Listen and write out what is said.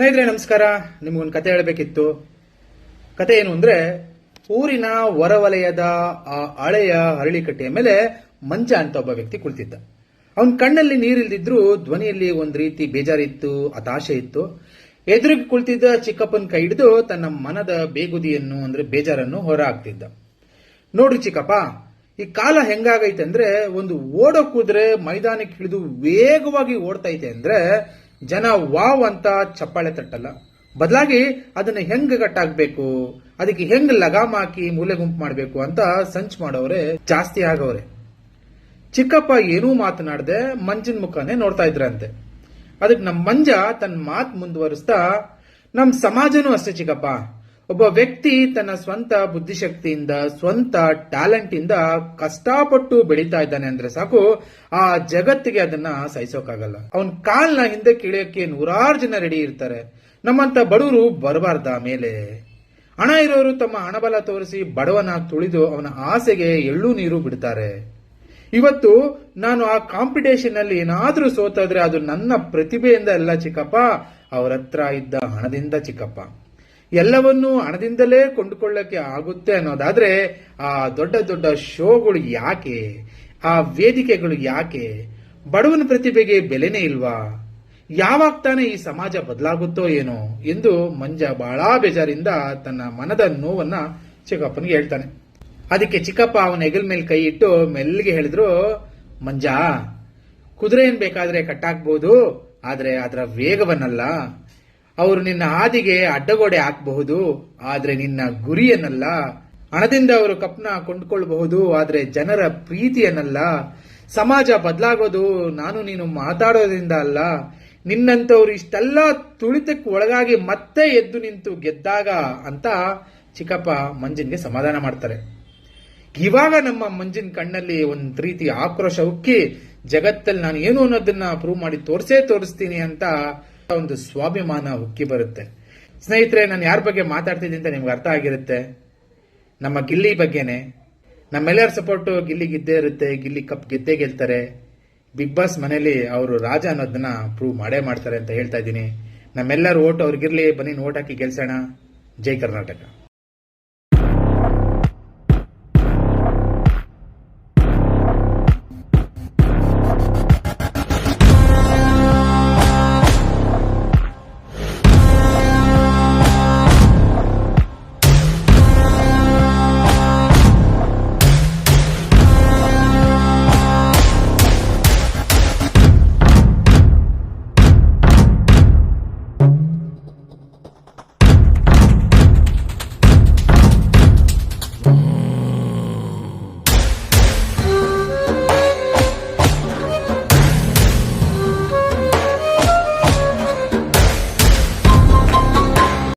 ಸ್ನೇಹಿತರೆ, ನಮಸ್ಕಾರ. ನಿಮಗೊಂದು ಕತೆ ಹೇಳಬೇಕಿತ್ತು. ಕತೆ ಏನು ಅಂದ್ರೆ, ಊರಿನ ಹೊರವಲಯದ ಆ ಹಳೆಯ ಅರಳಿಕಟ್ಟೆಯ ಮೇಲೆ ಮಂಜ ಅಂತ ಒಬ್ಬ ವ್ಯಕ್ತಿ ಕುಳಿತಿದ್ದ. ಅವನ ಕಣ್ಣಲ್ಲಿ ನೀರಿಲ್ದಿದ್ರೂ ಧ್ವನಿಯಲ್ಲಿ ಒಂದು ರೀತಿ ಬೇಜಾರಿತ್ತು, ಹತಾಶೆ ಇತ್ತು. ಎದುರಿಗೆ ಕುಳಿತಿದ್ದ ಚಿಕ್ಕಪ್ಪನ ಕೈ ಹಿಡಿದು ತನ್ನ ಮನದ ಬೇಗುದಿಯನ್ನು, ಅಂದ್ರೆ ಬೇಜಾರನ್ನು ಹೊರ ಹಾಕ್ತಿದ್ದ ನೋಡ್ರಿ ಚಿಕ್ಕಪ್ಪ, ಈ ಕಾಲ ಹೆಂಗಾಗೈತೆ ಅಂದ್ರೆ, ಒಂದು ಓಡೋ ಕುದುರೆ ಮೈದಾನಕ್ಕೆ ಹಿಡಿದು ವೇಗವಾಗಿ ಓಡ್ತೈತೆ ಅಂದ್ರೆ ಜನ ವಾವ್ ಅಂತ ಚಪ್ಪಾಳೆ ತಟ್ಟಲ್ಲ. ಬದಲಾಗಿ ಅದನ್ನ ಹೆಂಗ್ ಕಟ್ಟಾಗ್ಬೇಕು ಅದಕ್ಕೆ ಹೆಂಗ್ ಲಗಾಮ್ ಹಾಕಿ ಮೂಲೆ ಗುಂಪು ಮಾಡಬೇಕು ಅಂತ ಸಂಚ್ ಮಾಡೋರೆ ಜಾಸ್ತಿ ಆಗವ್ರೆ. ಚಿಕ್ಕಪ್ಪ ಏನೂ ಮಾತನಾಡದೆ ಮಂಜಿನ ಮುಖನೇ ನೋಡ್ತಾ ಇದ್ರಂತೆ. ಅದಕ್ಕೆ ನಮ್ಮ ಮಂಜ ತನ್ನ ಮಾತು ಮುಂದುವರಿಸ್ತಾ ನಮ್ಮ ಸಮಾಜನೂ ಅಷ್ಟೇ ಚಿಕ್ಕಪ್ಪ. ಒಬ್ಬ ವ್ಯಕ್ತಿ ತನ್ನ ಸ್ವಂತ ಬುದ್ಧಿಶಕ್ತಿಯಿಂದ, ಸ್ವಂತ ಟ್ಯಾಲೆಂಟ್ ಇಂದ ಕಷ್ಟಪಟ್ಟು ಬೆಳೀತಾ ಇದ್ದಾನೆ ಅಂದ್ರೆ ಸಾಕು, ಆ ಜಗತ್ತಿಗೆ ಅದನ್ನ ಸಹಿಸೋಕಾಗಲ್ಲ. ಅವನ್ ಕಾಲ್ನ ಹಿಂದೆ ಕಿಳಿಯಕ್ಕೆ ನೂರಾರು ಜನ ರೆಡಿ ಇರ್ತಾರೆ. ನಮ್ಮಂತ ಬಡವರು ಬರಬಾರ್ದ ಮೇಲೆ. ಹಣ ಇರೋರು ತಮ್ಮ ಹಣಬಲ ತೋರಿಸಿ ಬಡವನ ತುಳಿದು ಅವನ ಆಸೆಗೆ ಎಳ್ಳು ನೀರು ಬಿಡ್ತಾರೆ. ಇವತ್ತು ನಾನು ಆ ಕಾಂಪಿಟೇಷನ್ ಅಲ್ಲಿ ಏನಾದ್ರೂ ಸೋತಾದ್ರೆ ಅದು ನನ್ನ ಪ್ರತಿಭೆಯಿಂದ ಅಲ್ಲ ಚಿಕ್ಕಪ್ಪ ಅವರತ್ರ ಇದ್ದ ಹಣದಿಂದ ಚಿಕ್ಕಪ್ಪ. ಎಲ್ಲವನ್ನೂ ಹಣದಿಂದಲೇ ಕೊಂಡುಕೊಳ್ಳಕ್ಕೆ ಆಗುತ್ತೆ ಅನ್ನೋದಾದ್ರೆ ಆ ದೊಡ್ಡ ದೊಡ್ಡ ಶೋಗಳು ಯಾಕೆ? ಆ ವೇದಿಕೆಗಳು ಯಾಕೆ? ಬಡವನ ಪ್ರತಿಭೆಗೆ ಬೆಲೆನೇ ಇಲ್ವಾ? ಯಾವಾಗ ತಾನೇ ಈ ಸಮಾಜ ಬದಲಾಗುತ್ತೋ ಏನೋ ಎಂದು ಮಂಜ ಬಹಳ ಬೇಜಾರಿಂದ ತನ್ನ ಮನದ ನೋವನ್ನ ಚಿಕ್ಕಪ್ಪನಿಗೆ ಹೇಳ್ತಾನೆ. ಅದಕ್ಕೆ ಚಿಕ್ಕಪ್ಪ ಅವನ ಹೆಗಲ್ ಮೇಲೆ ಕೈ ಇಟ್ಟು ಮೆಲ್ಲಿಗೆ ಹೇಳಿದ್ರು, ಮಂಜ, ಕುದುರೆ ಏನ್ ಬೇಕಾದ್ರೆ ಕಟ್ಟಾಕ್ಬಹುದು ಆದ್ರೆ ಅದರ ವೇಗವನ್ನಲ್ಲ. ಅವರು ನಿನ್ನ ಹಾದಿಗೆ ಅಡ್ಡಗೋಡೆ ಹಾಕಬಹುದು, ಆದ್ರೆ ನಿನ್ನ ಗುರಿಯನ್ನಲ್ಲ ಹಣದಿಂದ ಅವರು ಕಪ್ನ ಕೊಂಡ್ಕೊಳ್ಬಹುದು, ಆದ್ರೆ ಜನರ ಪ್ರೀತಿಯನ್ನಲ್ಲ ಸಮಾಜ ಬದಲಾಗೋದು ನಾನು ನೀನು ಮಾತಾಡೋದ್ರಿಂದ ಅಲ್ಲ. ನಿನ್ನಂತವ್ರು ಇಷ್ಟೆಲ್ಲ ತುಳಿತಕ್ಕೆ ಒಳಗಾಗಿ ಮತ್ತೆ ಎದ್ದು ನಿಂತು ಗೆದ್ದಾಗ ಅಂತ ಚಿಕ್ಕಪ್ಪ ಮಂಜಿನ್ಗೆ ಸಮಾಧಾನ ಮಾಡ್ತಾರೆ. ಇವಾಗ ನಮ್ಮ ಮಂಜಿನ ಕಣ್ಣಲ್ಲಿ ಒಂದ್ ರೀತಿ ಆಕ್ರೋಶ ಉಕ್ಕಿ, ಜಗತ್ತಲ್ಲಿ ನಾನು ಏನು ಅನ್ನೋದನ್ನ ಪ್ರೂವ್ ಮಾಡಿ ತೋರಿಸೇ ತೋರಿಸ್ತೀನಿ ಅಂತ ಒಂದು ಸ್ವಾಭಿಮಾನ ಉಕ್ಕಿ ಬರುತ್ತೆ. ಸ್ನೇಹಿತರೆ, ನಾನು ಯಾರ ಬಗ್ಗೆ ಮಾತಾಡ್ತಿದ್ದೀನಿ ಅಂತ ನಿಮ್ಗೆ ಅರ್ಥ ಆಗಿರುತ್ತೆ? ನಮ್ಮ ಗಿಲ್ಲಿ ಬಗ್ಗೆನೆ. ನಮ್ಮೆಲ್ಲರ ಸಪೋರ್ಟು ಗಿಲ್ಲಿ ಗೆದ್ದೇ ಇರುತ್ತೆ, ಗಿಲ್ಲಿ ಕಪ್ ಗೆದ್ದೇ ಗೆಲ್ತಾರೆ. ಬಿಗ್ ಬಾಸ್ ಮನೇಲಿ ಅವರು ರಾಜ ಅನ್ನೋದನ್ನ ಪ್ರೂವ್ ಮಾಡೇ ಮಾಡ್ತಾರೆ ಅಂತ ಹೇಳ್ತಾ ಇದ್ದೀನಿ. ನಮ್ಮೆಲ್ಲರ ಓಟ್ ಅವ್ರಿಗಿರ್ಲಿ, ಬನ್ನಿ, ಓಟ್ ಹಾಕಿ ಗೆಲ್ಸೋಣ. ಜೈ ಕರ್ನಾಟಕ.